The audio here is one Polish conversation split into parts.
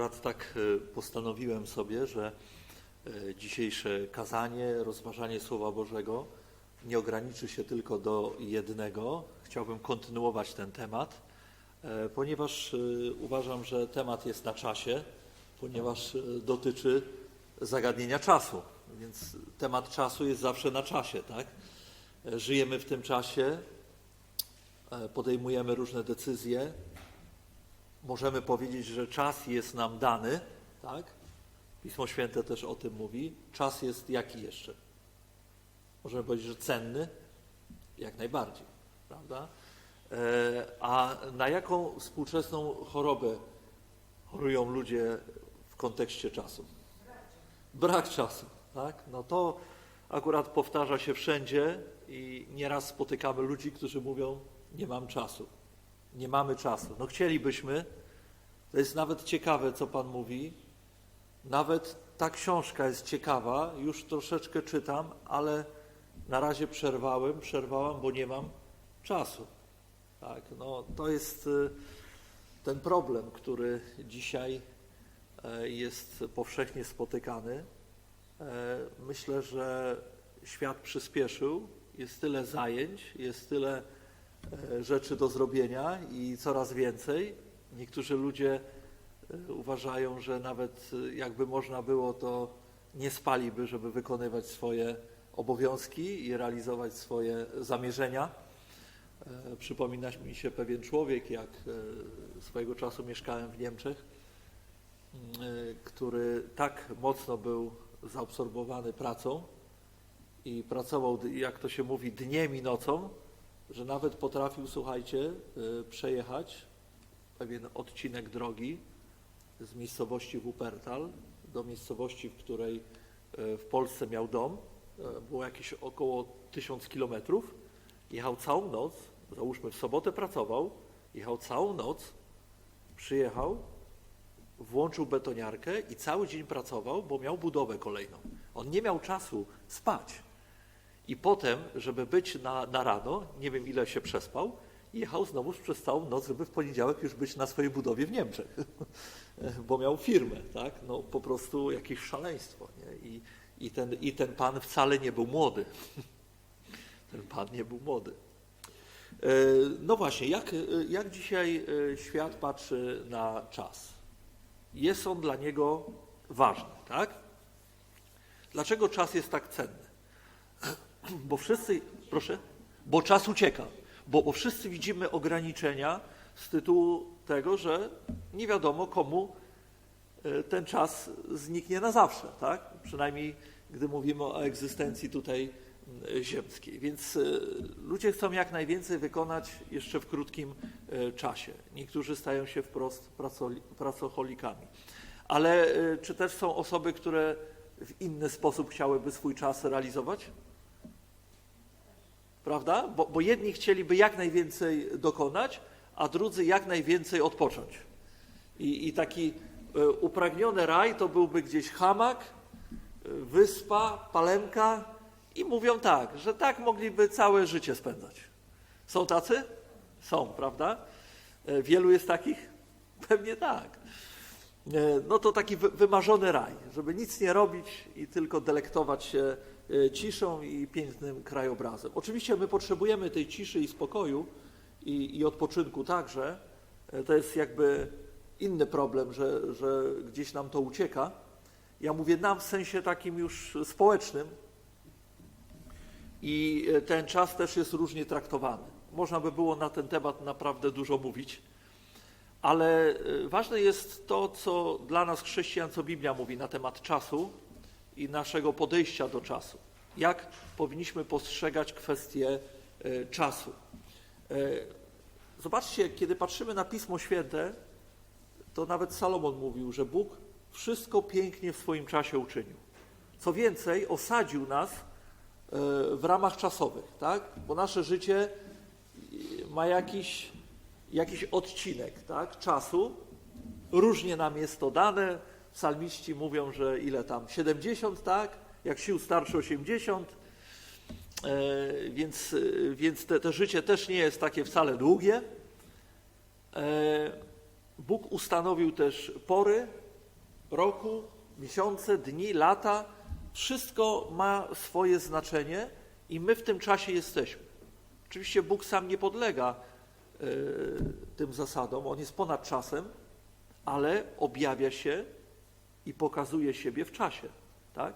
akurat tak e, postanowiłem sobie, że e, dzisiejsze kazanie, rozważanie Słowa Bożego nie ograniczy się tylko do jednego. Chciałbym kontynuować ten temat, e, ponieważ uważam, że temat jest na czasie, ponieważ dotyczy zagadnienia czasu. Więc temat czasu jest zawsze na czasie, tak? Żyjemy w tym czasie, podejmujemy różne decyzje, możemy powiedzieć, że czas jest nam dany, tak? Pismo Święte też o tym mówi. Czas jest jaki jeszcze? Możemy powiedzieć, że cenny? Jak najbardziej, prawda? E, A na jaką współczesną chorobę chorują ludzie w kontekście czasu? Brak czasu, tak? No to akurat powtarza się wszędzie i nieraz spotykamy ludzi, którzy mówią, nie mam czasu nie mamy czasu. No chcielibyśmy, to jest nawet ciekawe, co Pan mówi. Nawet ta książka jest ciekawa, już troszeczkę czytam, ale na razie przerwałem, przerwałam, bo nie mam czasu. Tak, no to jest y, ten problem, który dzisiaj e, jest powszechnie spotykany. E, Myślę, że świat przyspieszył, jest tyle zajęć, jest tyle rzeczy do zrobienia i coraz więcej. Niektórzy ludzie e, uważają, że nawet e, jakby można było, to nie spaliby, żeby wykonywać swoje obowiązki i realizować swoje zamierzenia. E, Przypomina mi się pewien człowiek, jak e, swojego czasu mieszkałem w Niemczech, m, e, który tak mocno był zaabsorbowany pracą i pracował, jak to się mówi, dniem i nocą, że nawet potrafił, słuchajcie, e, przejechać pewien odcinek drogi z miejscowości Wuppertal do miejscowości, w której e, w Polsce miał dom. E, Było jakieś około 1000 kilometrów. Jechał całą noc, załóżmy w sobotę pracował, jechał całą noc, przyjechał, włączył betoniarkę i cały dzień pracował, bo miał budowę kolejną. On nie miał czasu spać. I potem, żeby być na, na rano, nie wiem ile się przespał, jechał znowuż przez całą noc, żeby w poniedziałek już być na swojej budowie w Niemczech, bo miał firmę, tak? No po prostu jakieś szaleństwo, nie? I, i, ten, I ten pan wcale nie był młody. Ten pan nie był młody. E, No właśnie, jak, e, jak dzisiaj e, świat patrzy na czas? Jest on dla niego ważny, tak? Dlaczego czas jest tak cenny? Bo wszyscy, proszę, bo czas ucieka, bo, bo wszyscy widzimy ograniczenia z tytułu tego, że nie wiadomo komu e, ten czas zniknie na zawsze, tak? Przynajmniej gdy mówimy o egzystencji tutaj m, ziemskiej. Więc e, ludzie chcą jak najwięcej wykonać jeszcze w krótkim e, czasie. Niektórzy stają się wprost pracocholikami. Ale e, czy też są osoby, które w inny sposób chciałyby swój czas realizować? Prawda? Bo, bo jedni chcieliby jak najwięcej dokonać, a drudzy jak najwięcej odpocząć. I, i taki e, upragniony raj to byłby gdzieś hamak, e, wyspa, palemka i mówią tak, że tak mogliby całe życie spędzać. Są tacy? Są, prawda? E, Wielu jest takich? Pewnie tak. No to taki wy- wymarzony raj, żeby nic nie robić i tylko delektować się ciszą i pięknym krajobrazem. Oczywiście my potrzebujemy tej ciszy i spokoju i, i odpoczynku także. E, To jest jakby inny problem, że, że gdzieś nam to ucieka. Ja mówię nam w sensie takim już społecznym i e, ten czas też jest różnie traktowany. Można by było na ten temat naprawdę dużo mówić. Ale ważne jest to, co dla nas chrześcijan, co Biblia mówi na temat czasu i naszego podejścia do czasu. Jak powinniśmy postrzegać kwestię y, czasu. Y, Zobaczcie, kiedy patrzymy na Pismo Święte, to nawet Salomon mówił, że Bóg wszystko pięknie w swoim czasie uczynił. Co więcej, osadził nas y, w ramach czasowych, tak? Bo nasze życie ma jakiś jakiś odcinek tak, czasu. Różnie nam jest to dane. Psalmiści mówią, że ile tam? 70, tak? Jak sił starszy 80. E, więc więc te, te życie też nie jest takie wcale długie. E, Bóg ustanowił też pory roku, miesiące, dni, lata, wszystko ma swoje znaczenie i my w tym czasie jesteśmy. Oczywiście Bóg sam nie podlega e, tym zasadom, on jest ponad czasem, ale objawia się i pokazuje siebie w czasie, tak?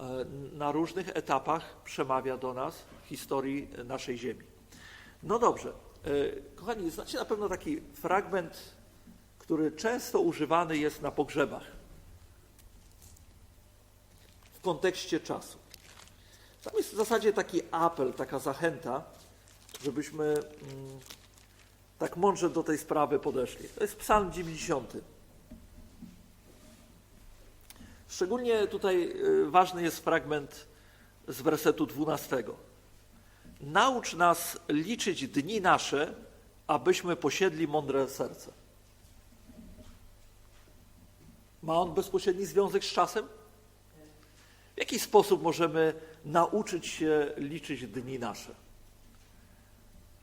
E, Na różnych etapach przemawia do nas historii naszej ziemi. No dobrze, e, kochani, znacie na pewno taki fragment, który często używany jest na pogrzebach w kontekście czasu. Tam jest w zasadzie taki apel, taka zachęta, żebyśmy mm, tak mądrze do tej sprawy podeszli. To jest Psalm 90. Szczególnie tutaj y, ważny jest fragment z wersetu 12. Naucz nas liczyć dni nasze, abyśmy posiedli mądre serce. Ma on bezpośredni związek z czasem? W jaki sposób możemy nauczyć się liczyć dni nasze?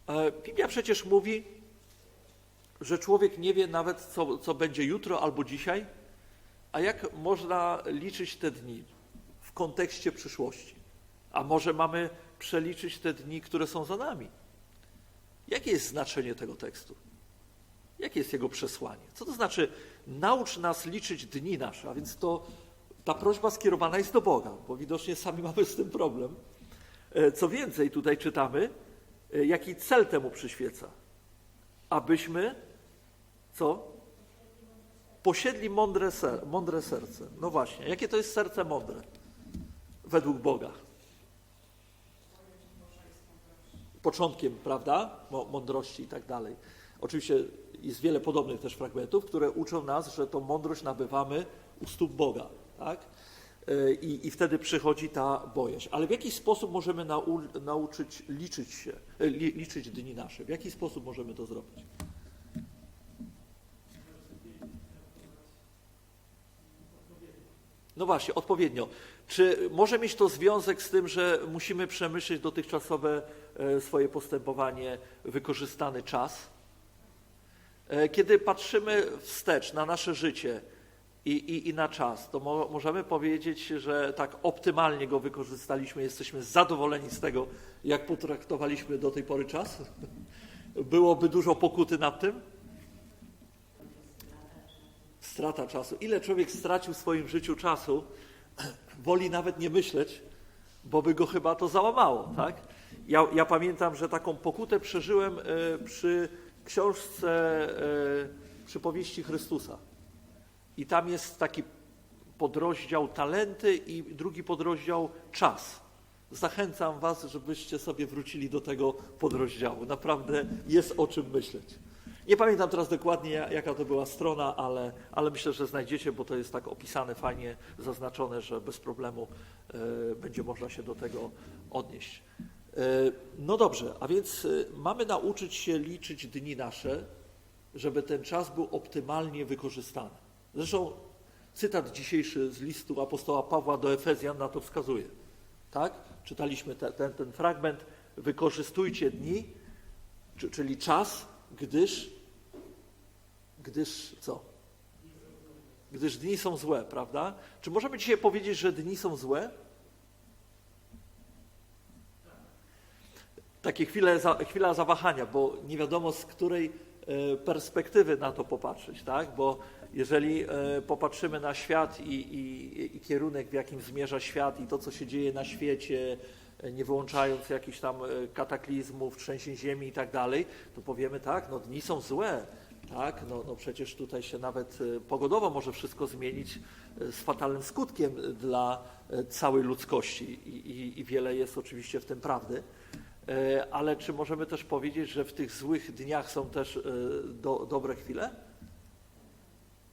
E, Biblia przecież mówi, że człowiek nie wie nawet, co, co będzie jutro albo dzisiaj, a jak można liczyć te dni w kontekście przyszłości? A może mamy przeliczyć te dni, które są za nami? Jakie jest znaczenie tego tekstu? Jakie jest jego przesłanie? Co to znaczy naucz nas liczyć dni nasze? A więc to ta prośba skierowana jest do Boga, bo widocznie sami mamy z tym problem. E, Co więcej, tutaj czytamy, e, jaki cel temu przyświeca. Abyśmy, co? Posiedli mądre, ser, mądre serce. No właśnie, jakie to jest serce mądre? Według Boga. Początkiem, prawda? Mądrości i tak dalej. Oczywiście jest wiele podobnych też fragmentów, które uczą nas, że tą mądrość nabywamy u stóp Boga. Tak? E, I, I wtedy przychodzi ta bojaźń. Ale w jaki sposób możemy nau, nauczyć liczyć się, e, li, liczyć dni nasze? W jaki sposób możemy to zrobić? No właśnie, odpowiednio. Czy może mieć to związek z tym, że musimy przemyśleć dotychczasowe e, swoje postępowanie, wykorzystany czas? E, Kiedy patrzymy wstecz na nasze życie i, i, i na czas, to mo, możemy powiedzieć, że tak optymalnie go wykorzystaliśmy, jesteśmy zadowoleni z tego, jak potraktowaliśmy do tej pory czas? Byłoby dużo pokuty nad tym? Strata czasu. Ile człowiek stracił w swoim życiu czasu, woli nawet nie myśleć, bo by go chyba to załamało, tak? Ja, ja pamiętam, że taką pokutę przeżyłem e, przy książce e, przypowieści Chrystusa. I tam jest taki podrozdział talenty i drugi podrozdział czas. Zachęcam Was, żebyście sobie wrócili do tego podrozdziału. Naprawdę jest o czym myśleć. Nie pamiętam teraz dokładnie, ja- jaka to była strona, ale, ale myślę, że znajdziecie, bo to jest tak opisane, fajnie zaznaczone, że bez problemu e, będzie można się do tego odnieść. E, no dobrze, a więc e, mamy nauczyć się liczyć dni nasze, żeby ten czas był optymalnie wykorzystany. Zresztą cytat dzisiejszy z listu apostoła Pawła do Efezjan na to wskazuje. Tak? Czytaliśmy te, ten, ten fragment. Wykorzystujcie dni, czy- czyli czas, gdyż, gdyż co? Gdyż dni są złe, prawda? Czy możemy dzisiaj powiedzieć, że dni są złe? Takie chwile, chwila zawahania, bo nie wiadomo z której e, perspektywy na to popatrzeć, tak? Bo jeżeli e, popatrzymy na świat i, i, i kierunek, w jakim zmierza świat i to, co się dzieje na świecie, nie wyłączając jakichś tam e, kataklizmów, trzęsień ziemi i tak dalej, to powiemy tak, no dni są złe, tak? No, no przecież tutaj się nawet e, pogodowo może wszystko zmienić e, z fatalnym skutkiem dla całej ludzkości i, i, i wiele jest oczywiście w tym prawdy. Ale czy możemy też powiedzieć, że w tych złych dniach są też do, dobre chwile?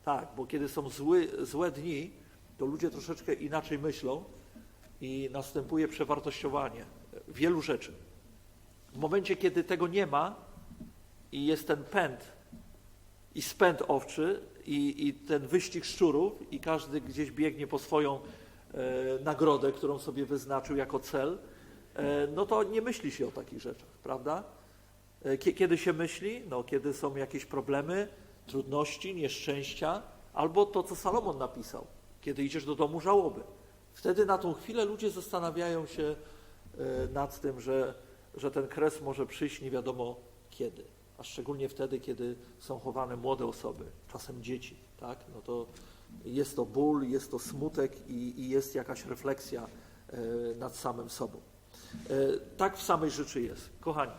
Tak, bo kiedy są zły, złe dni, to ludzie troszeczkę inaczej myślą i następuje przewartościowanie wielu rzeczy. W momencie, kiedy tego nie ma i jest ten pęd i spęd owczy i, i ten wyścig szczurów i każdy gdzieś biegnie po swoją e, nagrodę, którą sobie wyznaczył jako cel, e, no to nie myśli się o takich rzeczach, prawda? E, kie- Kiedy się myśli? No, kiedy są jakieś problemy, trudności, nieszczęścia, Albo to, co Salomon napisał, kiedy idziesz do domu żałoby. Wtedy na tą chwilę ludzie zastanawiają się e, nad tym, że, że ten kres może przyjść nie wiadomo kiedy, a szczególnie wtedy, kiedy są chowane młode osoby, czasem dzieci, tak? No to jest to ból, jest to smutek i, i jest jakaś refleksja e, nad samym sobą. E, Tak w samej rzeczy jest. Kochani,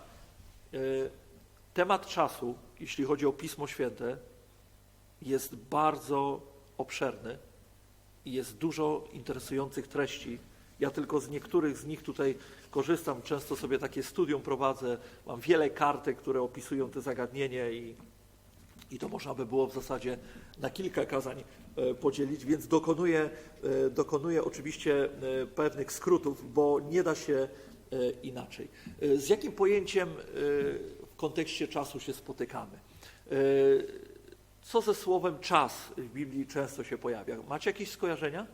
temat czasu, jeśli chodzi o Pismo Święte, jest bardzo obszerny i jest dużo interesujących treści. Ja tylko z niektórych z nich tutaj korzystam, często sobie takie studium prowadzę, mam wiele kartek, które opisują te zagadnienie i, i to można by było w zasadzie na kilka kazań e, podzielić, więc dokonuję, e, dokonuję oczywiście e, pewnych skrótów, bo nie da się inaczej. Z jakim pojęciem w kontekście czasu się spotykamy? Co ze słowem czas w Biblii często się pojawia? Macie jakieś skojarzenia?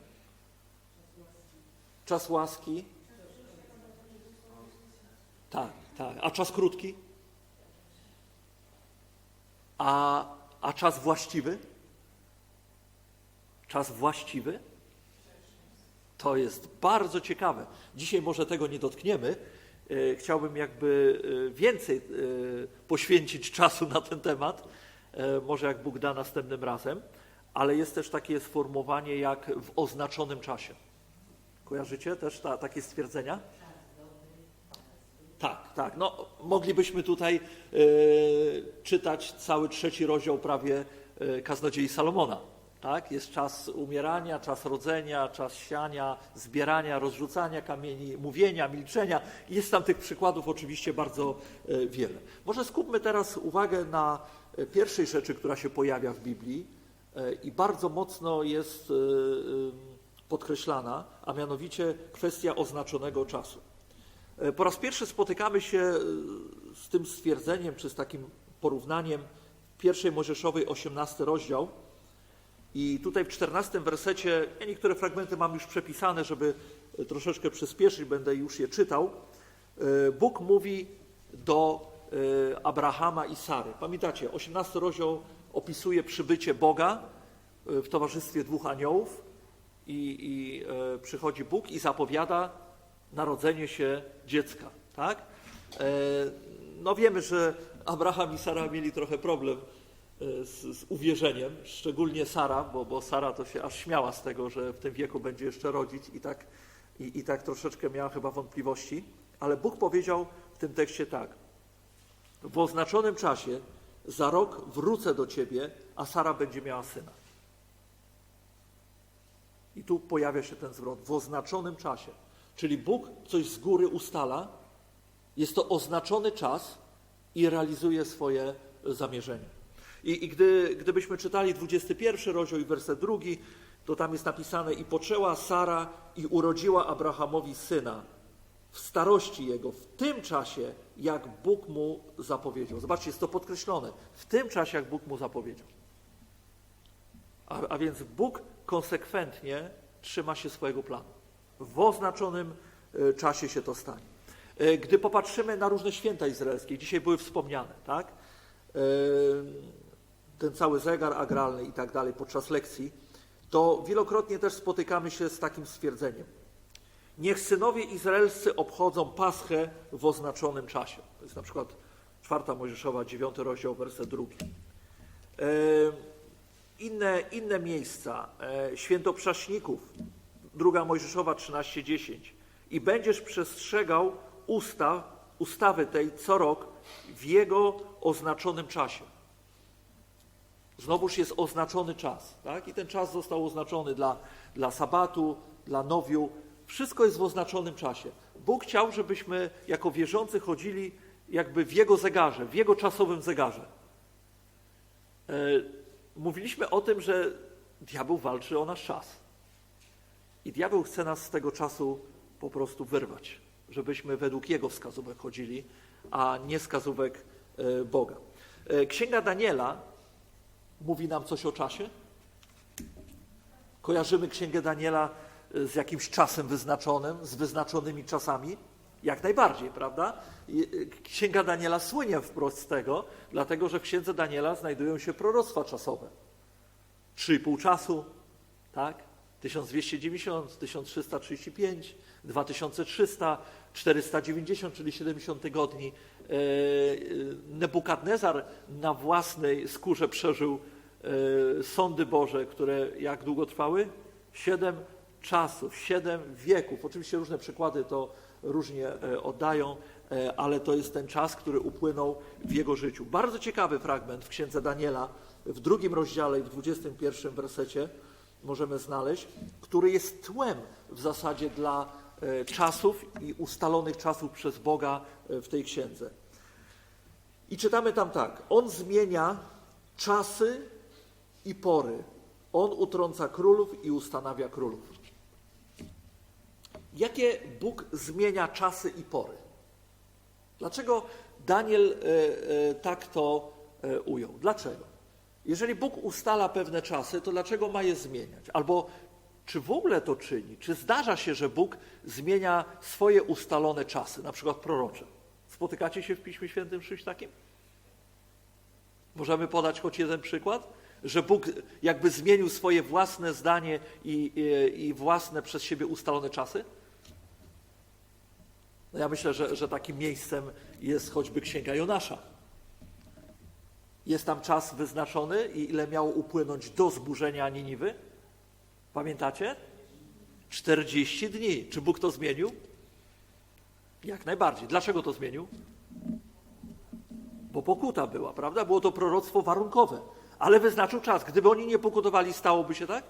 Czas łaski? Tak, tak. A czas krótki? A, a czas właściwy? Czas właściwy? To jest bardzo ciekawe. Dzisiaj może tego nie dotkniemy. E, Chciałbym jakby e, więcej e, poświęcić czasu na ten temat, może jak Bóg da następnym razem, ale jest też takie sformułowanie jak w oznaczonym czasie. Kojarzycie też ta, takie stwierdzenia? Tak, tak. No, moglibyśmy tutaj e, czytać cały trzeci rozdział prawie e, kaznodziei Salomona. Tak? Jest czas umierania, czas rodzenia, czas siania, zbierania, rozrzucania kamieni, mówienia, milczenia. Jest tam tych przykładów oczywiście bardzo e, wiele. Może skupmy teraz uwagę na e, pierwszej rzeczy, która się pojawia w Biblii e, i bardzo mocno jest e, e, podkreślana, a mianowicie kwestia oznaczonego czasu. Po raz pierwszy spotykamy się z tym stwierdzeniem, czy z takim porównaniem pierwszej Mojżeszowej 18 rozdział. I tutaj w 14 wersecie, ja niektóre fragmenty mam już przepisane, żeby troszeczkę przyspieszyć, będę już je czytał. Bóg mówi do Abrahama i Sary. Pamiętacie, 18 rozdział opisuje przybycie Boga e, w towarzystwie dwóch aniołów i, i e, przychodzi Bóg i zapowiada narodzenie się dziecka, tak? E, no wiemy, że Abraham i Sara mieli trochę problem e, z, z uwierzeniem, szczególnie Sara, bo, bo Sara to się aż śmiała z tego, że w tym wieku będzie jeszcze rodzić i tak, i, i tak troszeczkę miała chyba wątpliwości, ale Bóg powiedział w tym tekście tak, w oznaczonym czasie za rok wrócę do ciebie, a Sara będzie miała syna. I tu pojawia się ten zwrot w oznaczonym czasie. Czyli Bóg coś z góry ustala, jest to oznaczony czas i realizuje swoje zamierzenie. I, i gdy, gdybyśmy czytali 21 rozdział i werset drugi, to tam jest napisane i poczęła Sara i urodziła Abrahamowi syna w starości jego, w tym czasie, jak Bóg mu zapowiedział. Zobaczcie, jest to podkreślone. W tym czasie, jak Bóg mu zapowiedział. A, a więc Bóg konsekwentnie trzyma się swojego planu. W oznaczonym e, czasie się to stanie. E, Gdy popatrzymy na różne święta izraelskie, dzisiaj były wspomniane, tak? E, Ten cały zegar agralny i tak dalej podczas lekcji, to wielokrotnie też spotykamy się z takim stwierdzeniem. Niech synowie izraelscy obchodzą Paschę w oznaczonym czasie. To jest na przykład czwarta Mojżeszowa, dziewiąty rozdział, werset drugi. E, inne, inne miejsca, e, święto prześników, druga Mojżeszowa 13:10. I będziesz przestrzegał ustaw, ustawy tej co rok w jego oznaczonym czasie. Znowuż jest oznaczony czas, tak? I ten czas został oznaczony dla, dla sabatu, dla nowiu. Wszystko jest w oznaczonym czasie. Bóg chciał, żebyśmy jako wierzący chodzili jakby w Jego zegarze, w Jego czasowym zegarze. E, Mówiliśmy o tym, że diabeł walczy o nasz czas. I diabeł chce nas z tego czasu po prostu wyrwać, żebyśmy według jego wskazówek chodzili, a nie wskazówek e, Boga. E, Księga Daniela mówi nam coś o czasie? Kojarzymy Księgę Daniela z jakimś czasem wyznaczonym, z wyznaczonymi czasami? Jak najbardziej, prawda? E, Księga Daniela słynie wprost z tego, dlatego że w Księdze Daniela znajdują się proroctwa czasowe. 3,5 czasu, tak? 1290, 1335, 2300, 490, czyli 70 tygodni. E, e, Nebukadnezar na własnej skórze przeżył e, sądy Boże, które jak długo trwały? Siedem czasów, siedem wieków. Oczywiście różne przykłady to różnie e, oddają, e, ale to jest ten czas, który upłynął w jego życiu. Bardzo ciekawy fragment w księdze Daniela, w drugim rozdziale i w 21 wersecie możemy znaleźć, który jest tłem w zasadzie dla e, czasów i ustalonych czasów przez Boga w tej księdze. I czytamy tam tak: On zmienia czasy i pory. On utrąca królów i ustanawia królów. Jakie Bóg zmienia czasy i pory? Dlaczego Daniel e, e, tak to e, ujął? Dlaczego? Jeżeli Bóg ustala pewne czasy, to dlaczego ma je zmieniać? Albo czy w ogóle to czyni? Czy zdarza się, że Bóg zmienia swoje ustalone czasy, na przykład prorocze? Spotykacie się w Piśmie Świętym czymś takim? Możemy podać choć jeden przykład? Że Bóg jakby zmienił swoje własne zdanie i, i, i własne przez siebie ustalone czasy? No ja myślę, że, że takim miejscem jest choćby Księga Jonasza. Jest tam czas wyznaczony i ile miało upłynąć do zburzenia Niniwy? Pamiętacie? 40 dni. Czy Bóg to zmienił? Jak najbardziej. Dlaczego to zmienił? Bo pokuta była, prawda? Było to proroctwo warunkowe, ale wyznaczył czas. Gdyby oni nie pokutowali, stałoby się tak?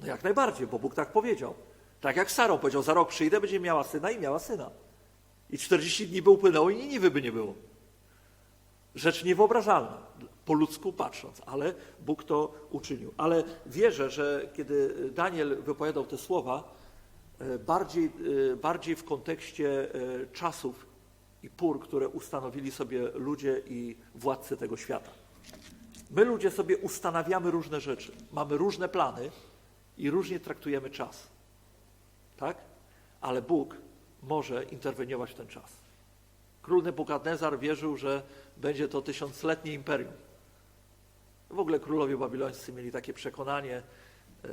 No jak najbardziej, bo Bóg tak powiedział. Tak jak Sarą powiedział, za rok przyjdę, będzie miała syna i miała syna. I 40 dni by upłynęło i Niniwy by nie było. Rzecz niewyobrażalna, po ludzku patrząc, ale Bóg to uczynił. Ale wierzę, że kiedy Daniel wypowiadał te słowa, e, bardziej, e, bardziej w kontekście e, czasów i pór, które ustanowili sobie ludzie i władcy tego świata. My ludzie sobie ustanawiamy różne rzeczy, mamy różne plany i różnie traktujemy czas. Tak? Ale Bóg może interweniować w ten czas. Król Nebukadnezar wierzył, że będzie to tysiącletnie imperium. W ogóle królowie babilońscy mieli takie przekonanie. E,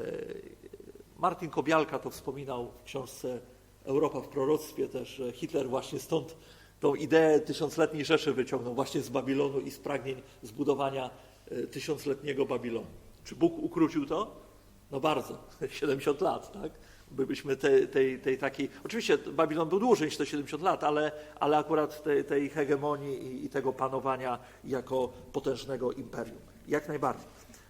Martin Kobialka to wspominał w książce Europa w proroctwie też, że Hitler właśnie stąd tą ideę tysiącletniej Rzeszy wyciągnął właśnie z Babilonu i z pragnień zbudowania e, tysiącletniego Babilonu. Czy Bóg ukrócił to? No bardzo, 70 lat, tak? Byliśmy tej, tej, tej takiej. Oczywiście Babilon był dłużej niż te 70 lat, ale, ale akurat tej, tej hegemonii i, i tego panowania jako potężnego imperium. Jak najbardziej.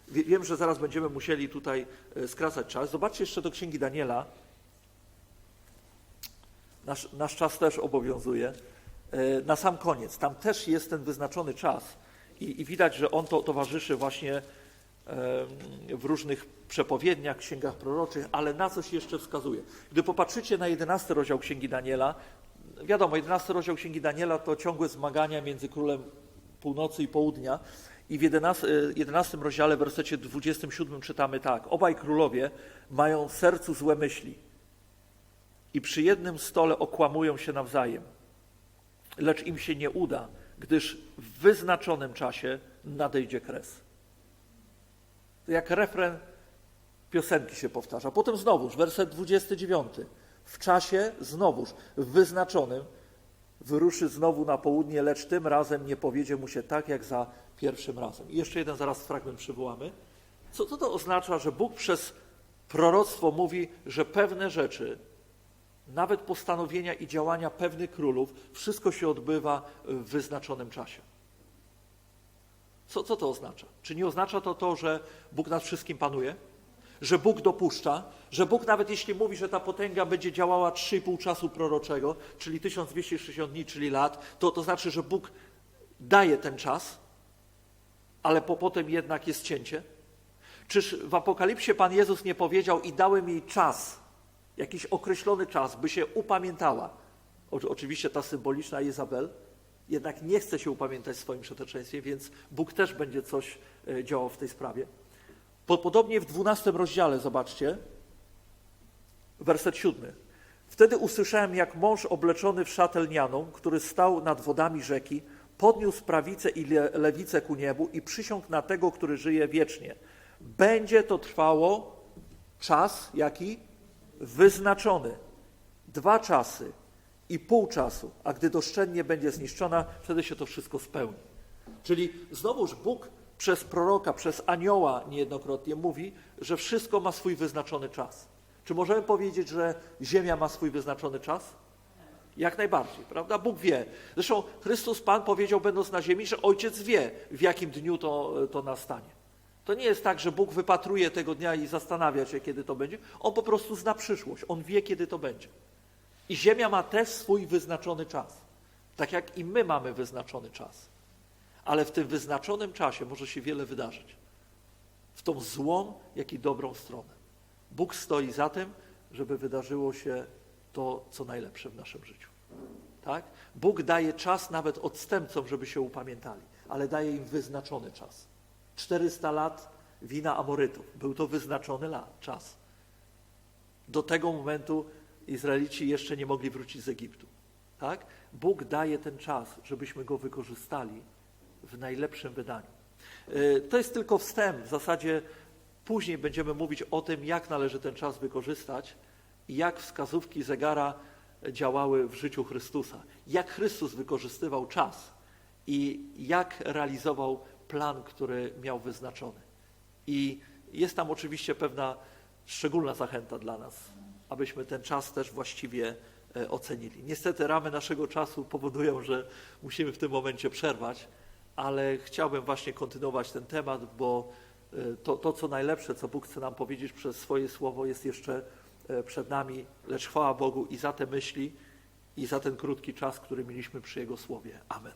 Wie- Wiem, że zaraz będziemy musieli tutaj e, skracać czas. Zobaczcie jeszcze do Księgi Daniela. Nasz, nasz czas też obowiązuje. E, Na sam koniec, tam też jest ten wyznaczony czas i, i widać, że on to towarzyszy właśnie w różnych przepowiedniach, księgach proroczych, ale na coś jeszcze wskazuje. Gdy popatrzycie na 11 rozdział Księgi Daniela, wiadomo, 11 rozdział Księgi Daniela to ciągłe zmagania między królem północy i południa. I w 11, 11 rozdziale, w wersecie 27 czytamy tak. Obaj królowie mają w sercu złe myśli i przy jednym stole okłamują się nawzajem. Lecz im się nie uda, gdyż w wyznaczonym czasie nadejdzie kres. To jak refren piosenki się powtarza. Potem znowuż, werset 29. W czasie znowuż, wyznaczonym, wyruszy znowu na południe, lecz tym razem nie powiedzie mu się tak, jak za pierwszym razem. I jeszcze jeden zaraz fragment przywołamy. Co, co to oznacza, że Bóg przez proroctwo mówi, że pewne rzeczy, nawet postanowienia i działania pewnych królów, wszystko się odbywa w wyznaczonym czasie. Co, co to oznacza? Czy nie oznacza to to, że Bóg nad wszystkim panuje? Że Bóg dopuszcza, że Bóg nawet jeśli mówi, że ta potęga będzie działała 3,5 czasu proroczego, czyli 1260 dni, czyli lat, to to znaczy, że Bóg daje ten czas, ale po, potem jednak jest cięcie? Czyż w Apokalipsie Pan Jezus nie powiedział i dałem jej czas, jakiś określony czas, by się upamiętała? O, oczywiście ta symboliczna Izabel jednak nie chce się upamiętać w swoim przeteczeństwie, więc Bóg też będzie coś e, działał w tej sprawie. Po- Podobnie w 12 rozdziale, zobaczcie, werset 7. Wtedy usłyszałem, jak mąż obleczony w szatę lnianą, który stał nad wodami rzeki, podniósł prawicę i le- lewicę ku niebu i przysiągł na tego, który żyje wiecznie. Będzie to trwało czas jaki? Wyznaczony. Dwa czasy i pół czasu, a gdy doszczętnie będzie zniszczona, wtedy się to wszystko spełni. Czyli znowuż Bóg przez proroka, przez anioła niejednokrotnie mówi, że wszystko ma swój wyznaczony czas. Czy możemy powiedzieć, że Ziemia ma swój wyznaczony czas? Jak najbardziej, prawda? Bóg wie. Zresztą Chrystus Pan powiedział, będąc na ziemi, że Ojciec wie, w jakim dniu to, to nastanie. To nie jest tak, że Bóg wypatruje tego dnia i zastanawia się, kiedy to będzie. On po prostu zna przyszłość. On wie, kiedy to będzie. I Ziemia ma też swój wyznaczony czas. Tak jak i my mamy wyznaczony czas. Ale w tym wyznaczonym czasie może się wiele wydarzyć. W tą złą, jak i dobrą stronę. Bóg stoi za tym, żeby wydarzyło się to, co najlepsze w naszym życiu. Tak? Bóg daje czas nawet odstępcom, żeby się upamiętali, ale daje im wyznaczony czas. 400 lat wina Amorytów. Był to wyznaczony lat, czas. Do tego momentu Izraelici jeszcze nie mogli wrócić z Egiptu. Tak? Bóg daje ten czas, żebyśmy go wykorzystali w najlepszym wydaniu. Yy, To jest tylko wstęp. W zasadzie później będziemy mówić o tym, jak należy ten czas wykorzystać i jak wskazówki zegara działały w życiu Chrystusa. Jak Chrystus wykorzystywał czas i jak realizował plan, który miał wyznaczony. I jest tam oczywiście pewna szczególna zachęta dla nas, abyśmy ten czas też właściwie e, ocenili. Niestety ramy naszego czasu powodują, że musimy w tym momencie przerwać, ale chciałbym właśnie kontynuować ten temat, bo e, to, to co najlepsze, co Bóg chce nam powiedzieć przez swoje słowo, jest jeszcze e, przed nami, lecz chwała Bogu i za te myśli, i za ten krótki czas, który mieliśmy przy Jego słowie. Amen.